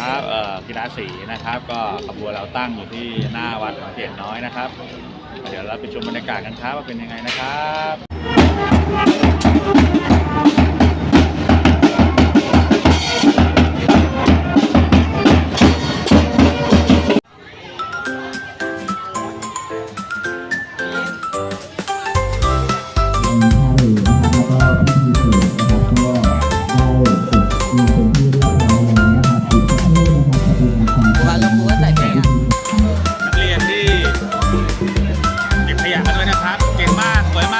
ครับกีฬาสีนะครับ ก็ขบวนเราตั้งอยู่ที่หน้าวัดเกตน้อยนะครับ เดี๋ยวเราไปชมบรรยากาศกันครับว่าเป็นยังไงนะครับ เก่งมากสวยมาก